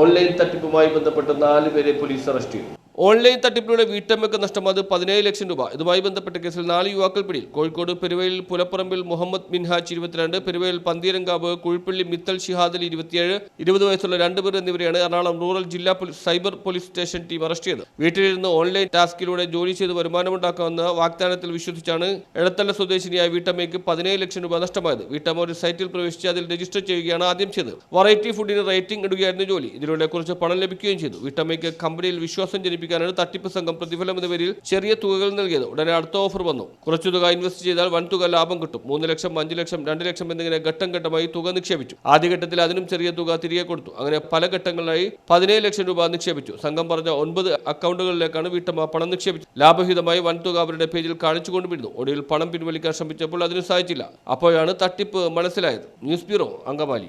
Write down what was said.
Online തട്ടിപ്പുമായി ബന്ധപ്പെട്ട് നാല് പേരെ പോലീസ് അറസ്റ്റ് ചെയ്തു. ഓൺലൈൻ തട്ടിപ്പിലൂടെ വീട്ടമ്മയ്ക്ക് നഷ്ടമായത് പതിനേഴ് ലക്ഷം രൂപ. ഇതുമായി ബന്ധപ്പെട്ട കേസിൽ നാല് യുവാക്കൾ പിടിയിൽ. കോഴിക്കോട് പെരുവയിൽ പുലപ്പറമ്പിൽ മുഹമ്മദ് മിൻഹാജ് ഇരുപത്തിരണ്ട് പെരുവയിൽ പന്തീരങ്കാവ് കുഴിപ്പള്ളി മിത്തൽ ഷിഹാദിൽ ഇരുപത്തിയേഴ് ഇരുപത് വയസ്സുള്ള രണ്ടുപേർ എന്നിവരെയാണ് എറണാകുളം റൂറൽ ജില്ലാ cyber police station team arrest ചെയ്തത്. വീട്ടിലിരുന്ന് ഓൺലൈൻ ടാസ്കിലൂടെ ജോലി ചെയ്ത് വരുമാനമുണ്ടാക്കാമെന്ന വാഗ്ദാനത്തിൽ വിശ്വസിച്ചാണ് എടത്തല സ്വദേശിനിയായ വീട്ടമ്മയ്ക്ക് പതിനേഴ് ലക്ഷം രൂപ നഷ്ടമായത്. വീട്ടമ്മ ഒരു സൈറ്റിൽ പ്രവേശിച്ച് അതിൽ രജിസ്റ്റർ ചെയ്യുകയാണ് ആദ്യം ചെയ്തത്. വെറൈറ്റി ഫുഡിന് റേറ്റിംഗ് ഇടുകയായിരുന്നു ജോലി. ഇതിലൂടെ കുറച്ച് പണം ലഭിക്കുകയും ചെയ്തു. വീട്ടമ്മയ്ക്ക് കമ്പനിയിൽ വിശ്വാസം ജനിപ്പിക്കാനാണ് തട്ടിപ്പ് സംഘം പ്രതിഫലം എന്ന പേരിൽ ചെറിയ തുകകൾ നൽകിയത്. ഉടനെ അടുത്ത ഓഫർ വന്നു. കുറച്ചു തുക ഇൻവെസ്റ്റ് ചെയ്താൽ വൻ തുക ലാഭം കിട്ടും. മൂന്ന് ലക്ഷം അഞ്ച് ലക്ഷം രണ്ട് ലക്ഷം എന്നിങ്ങനെ ഘട്ടം ഘട്ടമായി തുക നിക്ഷേപിച്ചു. ആദ്യഘട്ടത്തിൽ അതിനും ചെറിയ തുക തിരികെ കൊടുത്തു. അങ്ങനെ പല ഘട്ടങ്ങളിലായി പതിനേഴ് ലക്ഷം രൂപ നിക്ഷേപിച്ചു. സംഘം പറഞ്ഞ ഒൻപത് അക്കൗണ്ടുകളിലേക്കാണ് വീട്ടമ്മ പണം നിക്ഷേപിച്ചു ലാഭഹിതമായി വൻ തുക അവരുടെ പേജിൽ കാണിച്ചുകൊണ്ടുവരുന്നു. ഒടുവിൽ പണം പിൻവലിക്കാൻ ശ്രമിച്ചപ്പോൾ അതിന് സാധിച്ചില്ല. അപ്പോഴാണ് തട്ടിപ്പ് മനസ്സിലായത്. News bureau Angamaly.